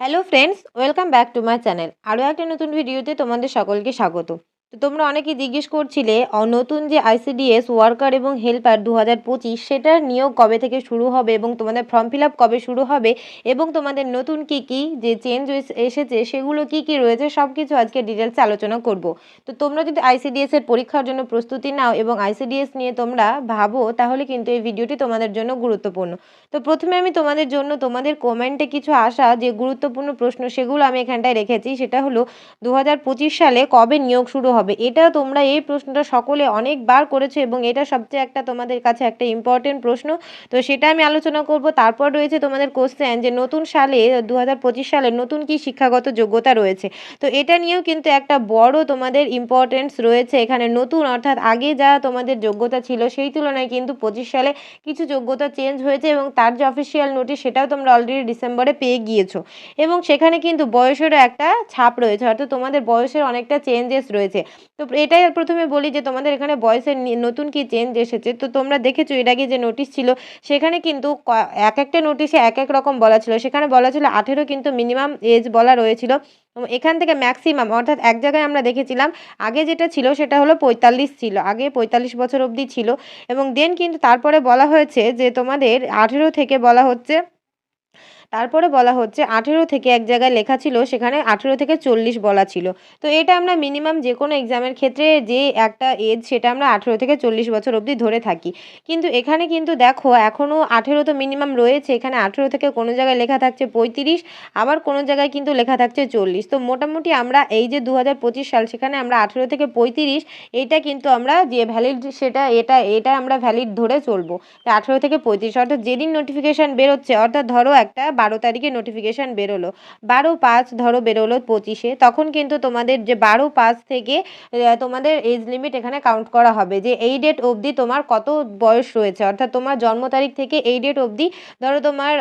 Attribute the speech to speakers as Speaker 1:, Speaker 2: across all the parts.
Speaker 1: Hello friends welcome back to my channel আরও একটা নতুন ভিডিওতে তোমাদের সকলকে স্বাগত। তো তোমরা অনেকেই জিজ্ঞেস করছিলে নতুন যে আইসিডিএস ওয়ার্কার এবং হেল্পার দু হাজার পঁচিশ, সেটার নিয়োগ কবে থেকে শুরু হবে এবং তোমাদের ফর্ম ফিল আপ কবে শুরু হবে এবং তোমাদের নতুন কি কি যে চেঞ্জ এসেছে, সেগুলো কি কি রয়েছে সব কিছু আজকে ডিটেলসে আলোচনা করব। তো তোমরা যদি আইসিডিএস এর পরীক্ষার জন্য প্রস্তুতি নাও এবং আইসিডিএস নিয়ে তোমরা ভাবো, তাহলে কিন্তু এই ভিডিওটি তোমাদের জন্য গুরুত্বপূর্ণ। তো প্রথমে আমি তোমাদের জন্য তোমাদের কমেন্টে কিছু আসা যে গুরুত্বপূর্ণ প্রশ্ন সেগুলো আমি এখানটায় রেখেছি, সেটা হলো দু হাজার পঁচিশ সালে কবে নিয়োগ শুরু হবে? এটা তোমরা এই প্রশ্নটা সকলে অনেকবার করেছ এবং এটা সবচেয়ে একটা তোমাদের কাছে একটা ইম্পর্টেন্ট প্রশ্ন। তো সেটা আমি আলোচনা করব। তারপর রয়েছে তোমাদের কোশ্চেন যে নতুন সালে দু হাজার পঁচিশ সালে নতুন কি শিক্ষাগত যোগ্যতা রয়েছে? তো এটা নিয়েও কিন্তু একটা বড় তোমাদের ইম্পর্টেন্স রয়েছে। এখানে নতুন অর্থাৎ আগে যা তোমাদের যোগ্যতা ছিল সেই তুলনায় কিন্তু পঁচিশ সালে কিছু যোগ্যতা চেঞ্জ হয়েছে এবং তার যে অফিসিয়াল নোটিশ সেটাও তোমরা অলরেডি ডিসেম্বরে পেয়ে গিয়েছো। এবং সেখানে কিন্তু বয়সেরও একটা ছাপ রয়েছে। অর্থাৎ তোমাদের বয়সের অনেকটা চেঞ্জেস রয়েছে। তো এটাই প্রথমে বলি যে তোমাদের এখানে বয়সের নতুন কি চেঞ্জ এসেছে? তো তোমরা দেখেছ এর আগে যে নোটিশ ছিল, সেখানে কিন্তু এক একটা নোটিশে এক এক রকম বলা ছিল। সেখানে বলা ছিল আঠেরো কিন্তু মিনিমাম এজ বলা রয়েছিল। এখান থেকে ম্যাক্সিমাম অর্থাৎ এক জায়গায় আমরা দেখেছিলাম, আগে যেটা ছিল সেটা হলো পঁয়তাল্লিশ ছিল, আগে পঁয়তাল্লিশ বছর অবধি ছিল। এবং দেন কিন্তু তারপরে বলা হয়েছে যে তোমাদের আঠেরো থেকে বলা হচ্ছে তারপরে বলা হচ্ছে আঠেরো থেকে এক জায়গায় লেখা ছিল, সেখানে আঠেরো থেকে চল্লিশ বলা ছিল। তো এটা আমরা মিনিমাম যে কোনো এক্সামের ক্ষেত্রে যে একটা এজ সেটা আমরা আঠেরো থেকে চল্লিশ বছর অবধি ধরে থাকি। কিন্তু এখানে কিন্তু দেখো এখনও আঠেরো তো মিনিমাম রয়েছে, এখানে আঠেরো থেকে কোনো জায়গায় লেখা থাকছে পঁয়ত্রিশ, আবার কোনো জায়গায় কিন্তু লেখা থাকছে চল্লিশ। তো মোটামুটি আমরা এই যে দু হাজার পঁচিশ সাল, সেখানে আমরা আঠেরো থেকে পঁয়ত্রিশ, এটা কিন্তু আমরা যে ভ্যালিড সেটা, এটা এটা আমরা ভ্যালিড ধরে চলবো। আঠেরো থেকে পঁয়ত্রিশ, অর্থাৎ যেদিন নোটিফিকেশান বেরোচ্ছে, অর্থাৎ ধরো একটা বারো তারিখে নোটিফিকেশান বেরোলো। বারো পাঁচ ধরো বেরোলো পঁচিশে, তখন কিন্তু তোমাদের যে বারো পাঁচ থেকে তোমাদের এজ লিমিট এখানে কাউন্ট করা হবে যে এই ডেট অবধি তোমার কত বয়স রয়েছে। অর্থাৎ তোমার জন্ম তারিখ থেকে এই ডেট অবধি ধরো তোমার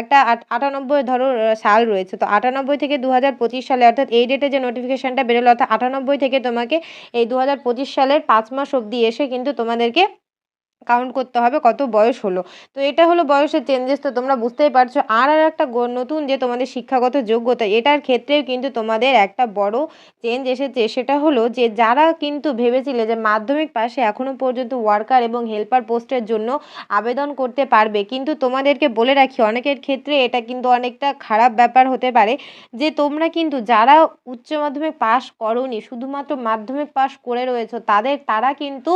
Speaker 1: একটা আট- আটানব্বই ধরো সাল রয়েছে। তো আটানব্বই থেকে দু হাজার পঁচিশ সালে, অর্থাৎ এই ডেটে যে নোটিফিকেশানটা বেরোলো, অর্থাৎ আটানব্বই থেকে তোমাকে এই দু হাজার পঁচিশ সালের পাঁচ মাস অবধি এসে কিন্তু তোমাদেরকে কাউন্ট করতে হবে কত বয়স হলো। তো এটা হলো বয়সের চেঞ্জেস তো তোমরা বুঝতেই পারছ। আর আর একটা নতুন যে তোমাদের শিক্ষাগত যোগ্যতা, এটার ক্ষেত্রেও কিন্তু তোমাদের একটা বড় চেঞ্জ এসেছে। সেটা হলো যে যারা কিন্তু ভেবেছিলে যে মাধ্যমিক পাশে এখনও পর্যন্ত ওয়ার্কার এবং হেল্পার পোস্টের জন্য আবেদন করতে পারবে, কিন্তু তোমাদেরকে বলে রাখি, অনেকের ক্ষেত্রে এটা কিন্তু অনেকটা খারাপ ব্যাপার হতে পারে যে তোমরা কিন্তু যারা উচ্চ মাধ্যমিক পাশ করনি, শুধুমাত্র মাধ্যমিক পাশ করে রয়েছো, তাদের, তারা কিন্তু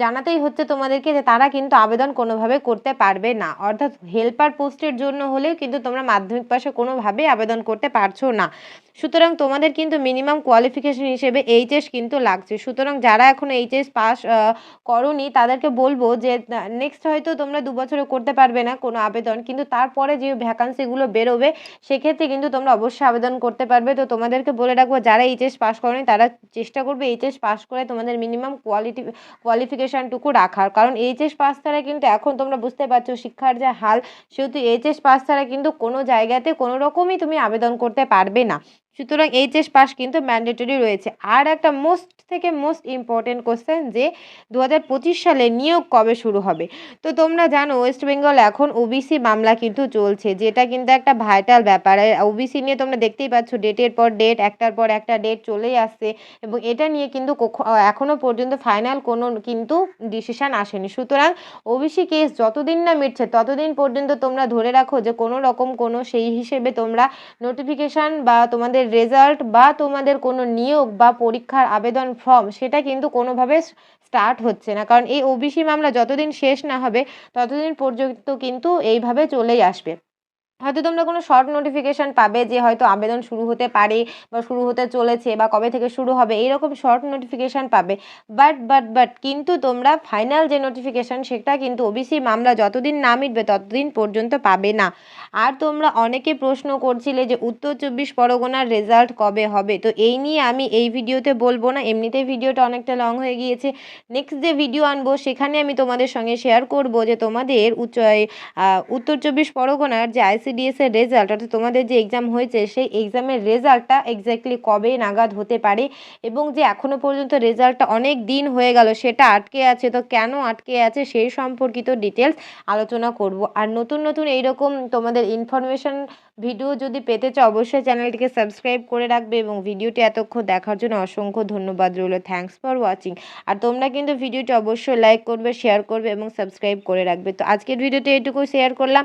Speaker 1: জানাতেই হচ্ছে তোমাদেরকে যে তারা কিন্তু আবেদন কোনোভাবে করতে পারবে না। অর্থাৎ হেল্পার পোস্টের জন্য হলেও কিন্তু তোমরা মাধ্যমিক পাশে কোনোভাবেই আবেদন করতে পারছ না। সুতরাং তোমাদের কিন্তু মিনিমাম কোয়ালিফিকেশন হিসেবে এইচএস কিন্তু লাগছে। সুতরাং যারা এখন এইচএস পাস করনি, তাদেরকে বলব যে নেক্সট হয়তো তোমরা দু বছরে করতে পারবে না কোনো আবেদন। কিন্তু তারপরে যে ভ্যাকান্সিগুলো বেরোবে, সেক্ষেত্রে কিন্তু তোমরা অবশ্যই আবেদন করতে পারবে। তো তোমাদেরকে বলে রাখব, যারা এইচএস পাস করনি, তারা চেষ্টা করবে এইচএস পাস করে তোমাদের মিনিমাম কোয়ালিটি কোয়ালিফিকেশানটুকু রাখার। কারণ এইচএস পাস ছাড়া কিন্তু এখন তোমরা বুঝতে পারছ শিক্ষার যে হাল সেহেতু এইচএস পাস ছাড়া কিন্তু কোনো জায়গাতে কোনো রকমই তুমি আবেদন করতে পারবে না। সুতরাং এইচএস পাস কিন্তু ম্যান্ডেটরি রয়েছে। আর একটা মোস্ট থেকে মোস্ট ইম্পর্টেন্ট কোশ্চেন যে দু হাজার পঁচিশ সালে নিয়োগ কবে শুরু হবে? তো তোমরা জানো ওয়েস্ট বেঙ্গল এখন ওবিসি মামলা কিন্তু চলছে, যেটা কিন্তু একটা ভাইটাল ব্যাপার। ওবিসি নিয়ে তোমরা দেখতেই পাচ্ছ ডেটের পর ডেট একটার পর একটা ডেট চলেই আসছে এবং এটা নিয়ে কিন্তু কখ- এখনও পর্যন্ত ফাইনাল কোনো কিন্তু ডিসিশন আসেনি। সুতরাং ওবিসি কেস যতদিন না মিটছে, ততদিন পর্যন্ত তোমরা ধরে রাখো যে, কোনো রকম কোনো সেই হিসেবে তোমরা নোটিফিকেশান বা তোমাদের রেজাল্ট বা তোমাদের কোনো নিয়োগ বা পরীক্ষার আবেদন ফর্ম সেটা কিন্তু কোনোভাবে স্টার্ট হচ্ছে না। কারণ এই ওবিসি মামলা যতদিন শেষ না হবে, ততদিন পর্যন্ত কিন্তু এইভাবে চলেই আসবে। হয়তো তোমরা কোনো শর্ট নোটিফিকেশান পাবে যে হয়তো আবেদন শুরু হতে পারে বা শুরু হতে চলেছে বা কবে থেকে শুরু হবে, এইরকম শর্ট নোটিফিকেশান পাবে। বাট বাট বাট কিন্তু তোমরা ফাইনাল যে নোটিফিকেশান সেটা কিন্তু ওবিসি মামলা যতদিন না মিটবে ততদিন পর্যন্ত পাবে না। আর তোমরা অনেকে প্রশ্ন করছিলে যে উত্তর চব্বিশ পরগনার রেজাল্ট কবে হবে? তো এই নিয়ে আমি এই ভিডিওতে বলব না এমনিতে ভিডিওটা অনেকটা লং হয়ে গিয়েছে। নেক্সট যে ভিডিও আনব সেখানে আমি তোমাদের সঙ্গে শেয়ার করব যে তোমাদের উচ্চ উত্তর চব্বিশ পরগনার যে আইসি আইসিডিএস এর রেজাল্ট অর্থাৎ তোমাদের যে এক্সাম হয়েছে, সেই এক্সামের রেজাল্টটা এক্স্যাক্টলি কবে নাগাদ হতে পারে এবং যে এখনও পর্যন্ত রেজাল্টটা অনেক দিন হয়ে গেল, সেটা আটকে আছে, তো কেন আটকে আছে সেই সম্পর্কিত ডিটেলস আলোচনা করব। আর নতুন নতুন এইরকম তোমাদের ইনফরমেশন ভিডিও যদি পেতে চাও, অবশ্যই চ্যানেলটিকে সাবস্ক্রাইব করে রাখবে এবং ভিডিওটি এতক্ষণ দেখার জন্য অসংখ্য ধন্যবাদ রইল। থ্যাঙ্কস ফর ওয়াচিং আর তোমরা কিন্তু ভিডিওটি অবশ্যই লাইক করবে শেয়ার করবে এবং সাবস্ক্রাইব করে রাখবে। তো আজকের ভিডিওতে এটুকু শেয়ার করলাম।